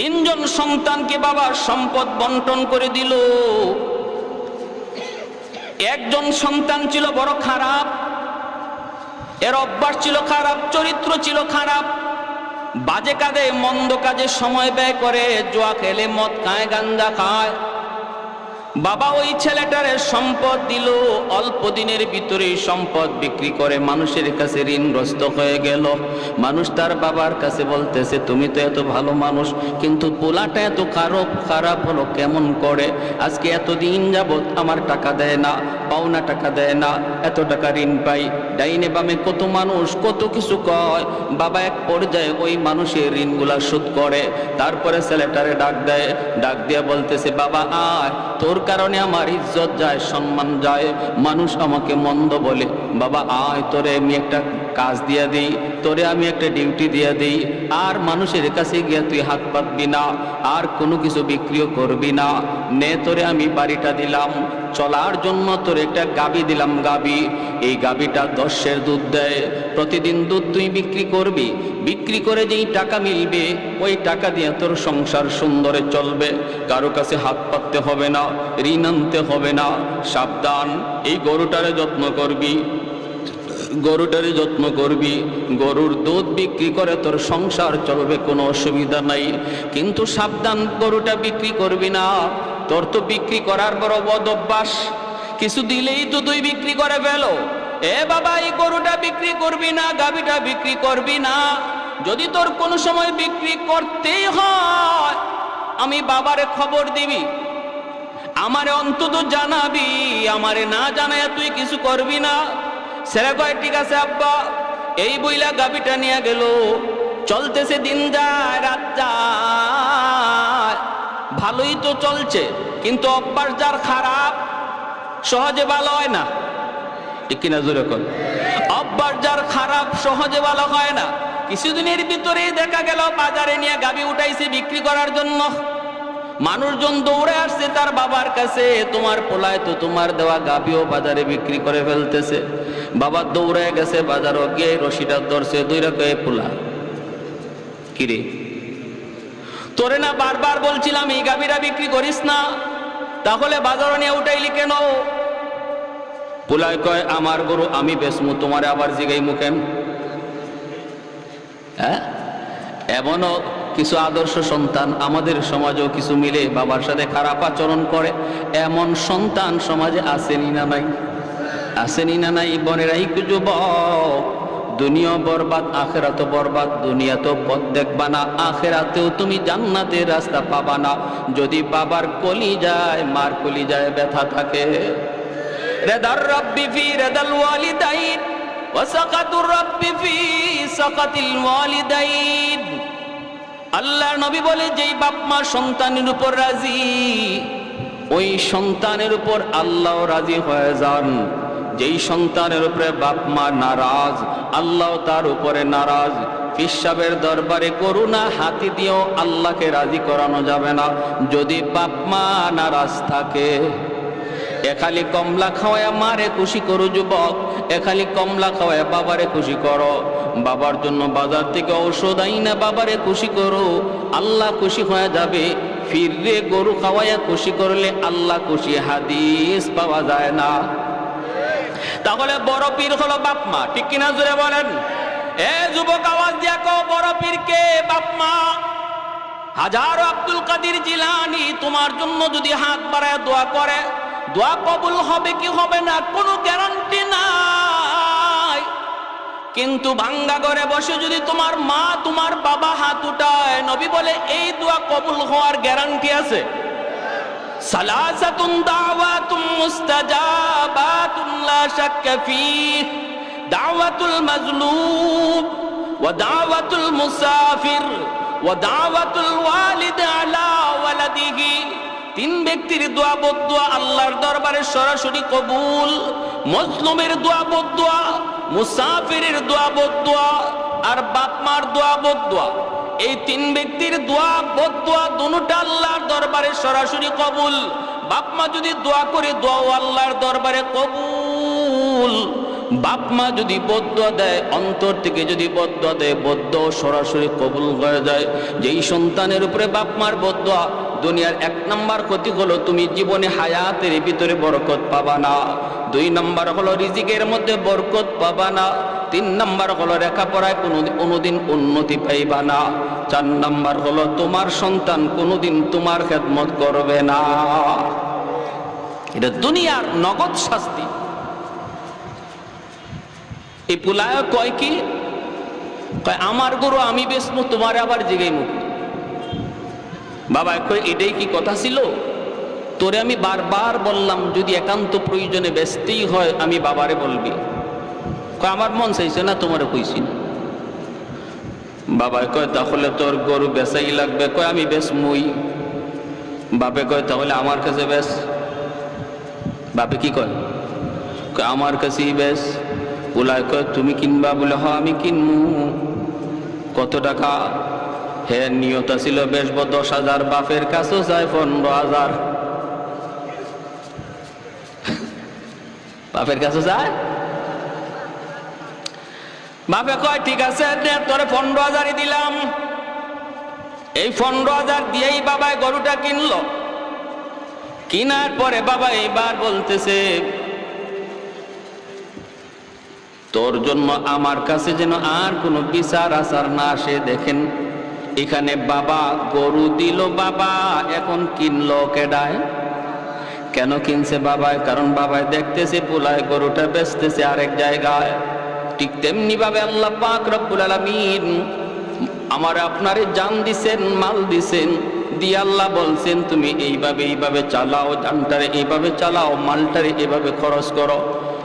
তিনজন সন্তানকে বাবা সম্পদ বন্টন করে দিল। একজন সন্তান ছিল বড় খারাপ, এর অভ্যাস ছিল খারাপ, চরিত্র ছিল খারাপ। বাজে কাজে, মন্দ কাজে সময় ব্যয় করে জোয়া খেলে মদ খায়, গান্দা খায়। বাবা ওই ছেলেটারে সম্পদ দিল, অল্প দিনের ভিতরে সম্পদ বিক্রি করে মানুষের কাছে ঋণগ্রস্ত হয়ে গেল। মানুষ তার বাবার কাছে বলতেছে, তুমি তো এত ভালো মানুষ, কিন্তু পোলাটা এত খারাপ খারাপ হলো কেমন করে? আজকে এত দিন যাবৎ আমার টাকা দেয় না, পাওনা টাকা দেয় না, এত টাকা ঋণ পাই। ডাইনে বামে কত মানুষ, কত কিছু কয়। বাবা এক পর্যায়ে ওই মানুষের ঋণগুলা শোধ করে, তারপরে ছেলেটারে ডাক দেয়। ডাক দিয়ে বলতেছে, বাবা, আয়, তোর কারণে আমার ইজ্জত যায়, সম্মান যায়। মানুষ আমাকে মন্দ বলে, বাবা, আয় তোরে, আমি একটা কাজ দিয়ে দিই, তোরে আমি একটা ডিউটি দিয়ে দিই। আর মানুষের কাছে গিয়ে তুই হাত পাতবি না, আর কোনো কিছু বিক্রিও করবি না। নে তোরে আমি বাড়িটা দিলাম, চলার জন্য তোর একটা গাবি দিলাম গাবি। এই গাবিটা দশের দুধ দেয়, প্রতিদিন দুধ তুই বিক্রি করবি। বিক্রি করে যেই টাকা মিলবে, ওই টাকা দিয়ে তোর সংসার সুন্দরে চলবে। কারও কাছে হাত পাততে হবে না, ঋণ আনতে হবে না। সাবধান, এই গরুটারে যত্ন করবি। গরুটারে যত্ন করবি, গরুর দুধ বিক্রি করে তোর সংসার চলবে, কোনো অসুবিধা নাই। কিন্তু সাবধান, গরুটা বিক্রি করবি না। তোর তো বিক্রি করার বড় বদ অভ্যাস। কিছু দিলেই তো তুই বিক্রি করে ফেলো। এ বাবা, এই গরুটা বিক্রি করবি না গাবিটা বিক্রি করবি না। যদি তোর কোনো সময় বিক্রি করতেই হয়, আমি বাবারে খবর দিবি। আমারে অন্তত জানাবি, আমারে না জানায় তুই কিছু করবি না। ছেলে কয়, ঠিক আছে আব্বা, এই বইলা গাবিটা নিয়ে গেল। চলতেছে দিন যায়, রাত ভালোই তো চলছে, কিন্তু অভ্যাস যার খারাপ, সহজে ভালো হয় না। কিনা জোরে কর অভ্যাস যার খারাপ, সহজে ভালো হয় না। কিছুদিনের ভিতরেই দেখা গেল, বাজারে নিয়ে গাবি উঠাইছে বিক্রি করার জন্য। মানুষজন দৌড়ে আসছে তার বাবার কাছে, তোমার পোলায় তো তোমার দেওয়া গাবিও বাজারে বিক্রি করে ফেলতেছে। বাবা দৌড়ে গেছে বাজারও গিয়ে রশিটা ধরছে, দুই রকম পোলা। কিরে? তোরে না বারবার বলছিলাম, এই গাবিটা বিক্রি করিস না। তাহলে বাজারও নিয়ে উঠাইলি কেন? পোলায় কয়, আমার গরু আমি বেসমু তোমারে আবার জিগাই মুখেন হ্যাঁ এমনও কিছু আদর্শ সন্তান আমাদের সমাজেও কিছু মিলে বাবার সাথে খারাপ আচরণ করে। এমন সন্তান সমাজে আসেনি না নাই। আসেনি না নাই বনেরাই যুবক। দুনিয়া বরবাদ, আখেরাত বরবাদ, দুনিয়া তো পথ দেখবা না। আখেরাতেও তুমি জান্নাতের রাস্তা পাবা না। যদি বাবার কলি যায়, মার কলি যায়, ব্যথা থাকে। রেদার রব্বি ফি রেদাল ওয়ালিদাইন ওয়াসাকাতুর রব্বি ফি সাকাতিল ওয়ালিদাইন। আল্লাহর নবী বলে, যেই বাপ মা সন্তানের উপর রাজি, ওই সন্তানের উপর আল্লাহ রাজি হয়ে যান। যেই সন্তানের উপরে বাপ মা নারাজ, আল্লাহ তার উপরে নারাজ। ফিসাবের দরবারে করুণা হাতি দিয়েও আল্লাহকে রাজি করানো যাবে না। যদি বাপ মা নারাজ থাকে এখালি কমলা খাওয়ায় মারে খুশি করো যুবক এখালি কমলা খাওয়ায় বাবারে খুশি করো। বাবার জন্য বাজার থেকে ঔষধ আই না, বাবারে খুশি করো। আল্লাহ খুশি হয়ে যাবে ফিররে গরু খাওয়াইয়া খুশি করলে আল্লাহ খুশি হাদিস পাওয়া যায় না। তাহলে বড় পীর হলো বাপ মা, ঠিক কিনা জুড়ে বলেন? এ যুবক, আওয়াজ দিয়া কো বড় পীর কে বাপ মা? হাজারো আব্দুল কাদির জিলানি তোমার জন্য যদি হাত বাড়ায় দোয়া করে দোয়া কবুল হবে কি হবে না কোনো গ্যারান্টি নাই। কিন্তু ভাঙ্গা ঘরে বসে যদি তোমার মা, তোমার বাবা হাত উঠায়, নবী বলে, এই দোয়া কবুল হওয়ার গ্যারান্টি আছে। সালাসাতুন দাওয়াতুম মুস্তাজাবাতুন লা শাক্কা ফীহ। দাওয়াতুল মাজলুম ওয়া দাওয়াতুল মুসাফির ওয়া দাওয়াতুল ওয়ালিদ আলা ওয়ালাদিহি। তিন ব্যক্তির দোয়া বদুয়া আল্লাহর দরবারে সরাসরি কবুল মজলুমের দোয়া বদুয়া, মুসাফিরের দোয়া বদুয়া, আর বাপ মার দোয়া বদুয়া। এই তিন ব্যক্তির দোয়া বদুয়া দুটা আল্লাহর দরবারে সরাসরি কবুল। বাপ মা যদি দোয়া করে দোয়া আল্লাহর দরবারে কবুল। বাপ মা যদি বদ্ধ দেয়, অন্তর থেকে যদি বদ্ধ দেয় বদ্ধ সরাসরি কবুল হয়ে যায়। যেই সন্তানের উপরে বাপ মার বদ্ধ দুনিয়ার এক নাম্বার ক্ষতি হলো তুমি জীবনে হায়াতের ভিতরে বরকত পাবা না। দুই নাম্বার হলো রিজিকের মধ্যে বরকত পাবা না। তিন নাম্বার হলো লেখাপড়ায় কোনো কোনোদিন উন্নতি পাইবা না। চার নাম্বার হলো তোমার সন্তান কোনোদিন তোমার খেদমত করবে না। এটা দুনিয়ার নগদ শাস্তি। এই পুলায় কয় কি? কয়, আমার গরু আমি বেসমু তোমার আবার জিগাই মুখ বাবা কয় এটাই কি কথা ছিল? তোরে আমি বারবার বললাম, যদি একান্ত প্রয়োজনে ব্যস্তেই হয়, আমি বাবারে বলবি। আমার মন চাইছে না, তোমারে কইছি না। বাবা কয়, তাহলে তোর গরু বেচাই লাগবে। কয়, আমি বেশ মুই বাপে কয়, তাহলে আমার কাছে বেশ বাপে কি কয়? কয়, আমার কাছেই বেশ ওলাই কয়, তুমি কিনবা বলে, হ, আমি কিনমু। কত টাকা? হে নিয়ত ছিল বেশ দশ হাজার বাপের কাছেও যায় পনেরো হাজার। বাপের কাছে যায়? বাপে কয়, ঠিক আছে তোরে পনেরো হাজারই দিলাম। এই পনেরো হাজার দিয়েই বাবাই গরুটা কিনলো। কিনার পরে বাবা এইবার বলতেছে, তোর জন্য আমার কাছে যেন আর কোনো বিচার আচার না আসে, দেখেন। এখানে বাবা গরু দিল, বাবা এখন কিনলো কেডায়? কেন কিনছে বাবায়? কারণ বাবায় দেখতেছে পোলায় গরুটা বেচতেছে আরেক জায়গায়। ঠিক তেমনি ভাবে আল্লাহ পাক রব্বুল আলামিন আমার আপনারে জান দিছেন, মাল দিছেন, দিয়ে আল্লাহ বলছেন, তুমি এইভাবে এইভাবে চালাও জানটারে এইভাবে চালাও, মালটারে এইভাবে খরচ করো।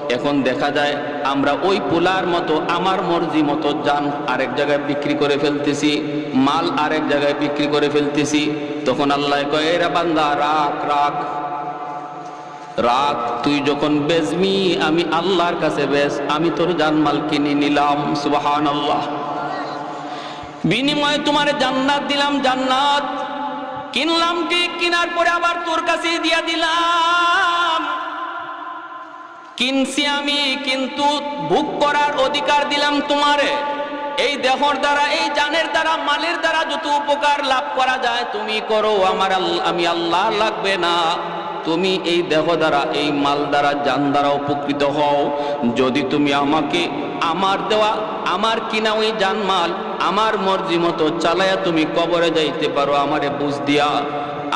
এখন দেখা যায় আমরা ওই পোলার মতো, আমার মর্জি মতো যান আরেক জায়গায় বিক্রি করে ফেলতেছি, মাল আরেক জায়গায় বিক্রি করে ফেলতেছি। তখন আল্লাহ কয় এরা বান্দা, রাখ রাখ। রাখ, তুই যখন বেচবি, আমি আল্লাহর কাছে বেচ, আমি তোর জানমাল কিনে নিলাম। সুবাহান আল্লাহ বিনিময়ে তোমার জান্নাত দিলাম, জান্নাত। কিনলাম ঠিক কিনার পরে আবার তোর কাছে দিয়া দিলাম। কিনছি আমি, কিন্তু ভোগ করার অধিকার দিলাম তোমারে। এই দেহর দ্বারা, এই জানের দ্বারা, মালের দ্বারা যত উপকার লাভ করা যায়, তুমি করো, আমার আমি আল্লাহ লাগবে না। তুমি এই দেহ দ্বারা, এই মাল দ্বারা যান দ্বারা উপকৃত হও। যদি তুমি আমাকে, আমার দেওয়া, আমার কিনা ওই জানমাল আমার মর্জি মতো চালায়া তুমি কবরে যাইতে পারো, আমারে বুঝ দিয়া।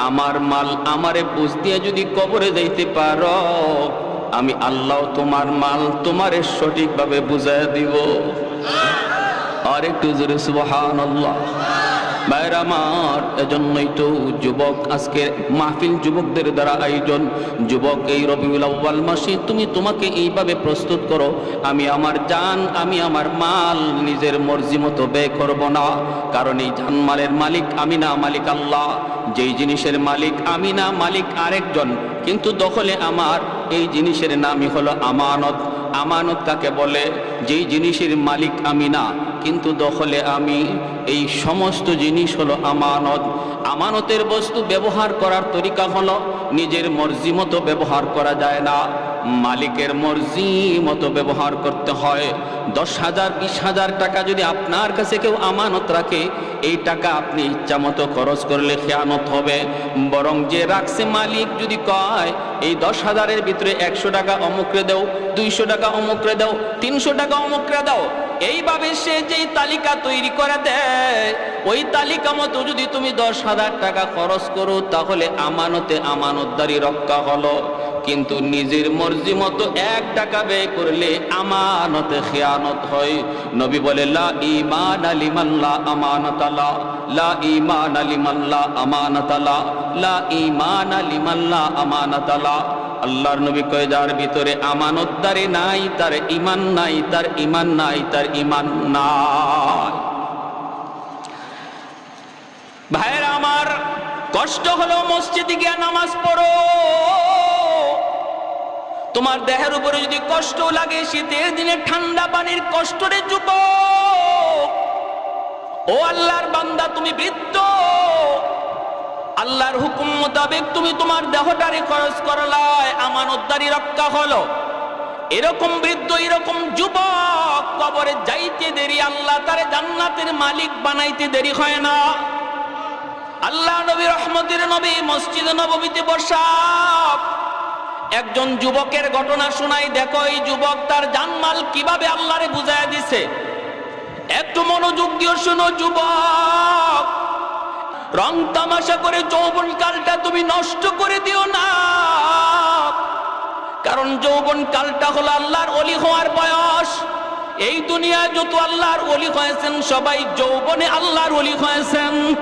আমার মাল আমারে বুঝ দিয়া যদি কবরে যাইতে পারো। আমি আল্লাহ তোমার মাল তোমারে সঠিকভাবে বুঝাই দিব। আর একটু জোরে সুবহান আমার, এজন্যই তো যুবক আজকে মাহফিল যুবকদের দ্বারা আয়োজন। যুবক এই রবিউল আউ্বাল মাসে, তুমি তোমাকে এইভাবে প্রস্তুত করো, আমি আমার জান, আমি আমার মাল নিজের মর্জি মতো ব্যয় করব না। কারণ এই জানমালের মালিক আমি না মালিক আল্লাহ। যেই জিনিসের মালিক আমি না মালিক আরেকজন কিন্তু দখলে আমার এই জিনিসের নামই হলো আমানত। আমানত কাকে বলে? যেই জিনিসের মালিক আমি না, কিন্তু দখলে আমি। এই সমস্ত জিনিস হলো আমানত। আমানতের বস্তু ব্যবহার করার তরিকা হলো নিজের মর্জি মতো ব্যবহার করা যায় না। মালিকের মর্জি মতো ব্যবহার করতে হয়। দশ হাজার, বিশ হাজার টাকা যদি আপনার কাছে কেউ আমানত রাখে, এই টাকা আপনি ইচ্ছা মতো খরচ করলে খেয়ানত হবে। বরং যে রাখছে মালিক যদি কয়, এই দশ হাজারের ভিতরে একশো টাকা অমুকরে দাও, দুইশো টাকা অমুকরে দাও, তিনশো টাকা অমুকরে দাও। এইভাবে সে যেই তালিকা তৈরি করে দেয়, ওই তালিকা মতো যদি তুমি দশ হাজার টাকা খরচ করো, তাহলে আমানতে আমানতদারি রক্ষা হলো। কিন্তু নিজের মর্জি মতো এক টাকা ব্যয় করলে আমানতে, খেয়ানত হয়। নবী বলে, লা ইমান আলিমাল্লা আমানতালা লা ইমান আলিমাল্লা আমানতালা লা ইমান আলিমাল্লা আমানতালা আল্লাহর নবী কয়ে, যার ভিতরে আমানতদারি নাই, তার ইমান নাই, তার ইমান নাই, তার ইমান নাই। ভাইয়ের, আমার কষ্ট হলো মসজিদে গিয়া নামাজ পড়ো। তোমার দেহের উপরে যদি কষ্ট লাগে, শীতের দিনে ঠান্ডা পানির কষ্ট রে যুবক ও আল্লাহর বান্দা, তুমি বৃদ্ধ। আল্লাহর হুকুম মোতাবেক তুমি তোমার দেহটারে খরচ করলায় আমানতদারি রক্ষা হলো। এরকম বৃদ্ধ, এরকম যুবক, কবরে যাইতে দেরি, আল্লাহ তারে জান্নাতের মালিক বানাইতে দেরি হয় না। আল্লাহ নবী রহমতের নবী, মসজিদ নবমীতে বসা একজন যুবকের ঘটনা শোনাই, দেখো, এই যুবক তার জানমাল কীভাবে আল্লাহরে বুঝায় দিছে? একটু মনোযোগ দিয়ে শোনো, যুবক। রং তামাশা করে যৌবন কালটা তুমি নষ্ট করে দিও না। কারণ যৌবন কালটা হলো আল্লাহর অলি হওয়ার বয়স। এই দুনিয়ায় যত আল্লাহর অলি হয়েছেন, সবাই যৌবনে আল্লাহর অলি হয়েছেন।